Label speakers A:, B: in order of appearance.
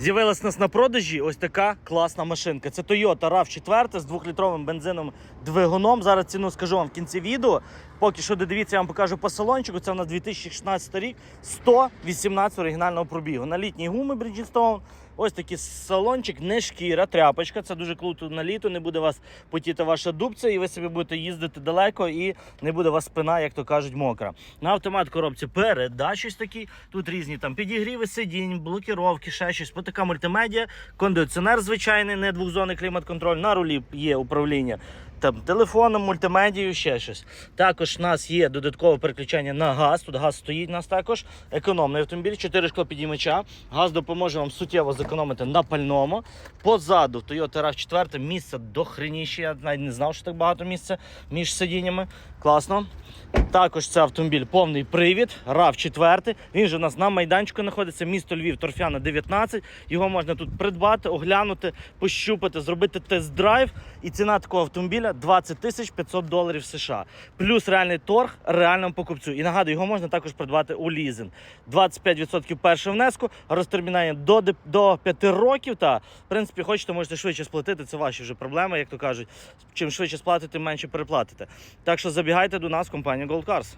A: З'явилась нас на продажі ось така класна машинка. Це Toyota RAV4 з 2-літровим бензином двигуном. Зараз ціну скажу вам в кінці відео. Поки що додивіться, я вам покажу по салончику. Це у нас 2016 рік, 118 оригінального пробігу. На літній гуми Bridgestone. Ось такий салончик, не шкіра, тряпочка. Це дуже круто на літо. Не буде вас потіти ваша дубця, і ви собі будете їздити далеко, і не буде у вас спина, як то кажуть, мокра. На автомат коробці передач ось такі. Тут різні там підігріви сидінь, блокіровки, ще щось. По така мультимедіа, кондиціонер звичайний, не двохзонний клімат-контроль. На рулі є управління там телефоном, мультимедією, ще щось. Також у нас є додаткове переключення на газ. Тут газ стоїть у нас також. Економний автомобіль, 4 шклопідіймача. Газ допоможе вам суттєво зекономити на пальному. Позаду Toyota RAV4 місце дохреніше. Я навіть не знав, що так багато місця між сидіннями. Класно. Також це автомобіль повний привід, rav 4 Він же у нас на майданчику знаходиться, місто Львів, Торфяна 19. Його можна тут придбати, оглянути, пощупати, зробити тест-драйв. І ціна такого автомобіля 20 тисяч 500 доларів США. Плюс реальний торг реальному покупцю. І нагадую, його можна також придбати у лізинг. 25% першого внеску, розтермінання до, до 5 років. Та, в принципі, хочете, можете швидше сплатити. Це ваші вже проблеми, як то кажуть. Чим швидше сплатите, менше переплатите. Так що забігайте до нас в компанію Gold Cars.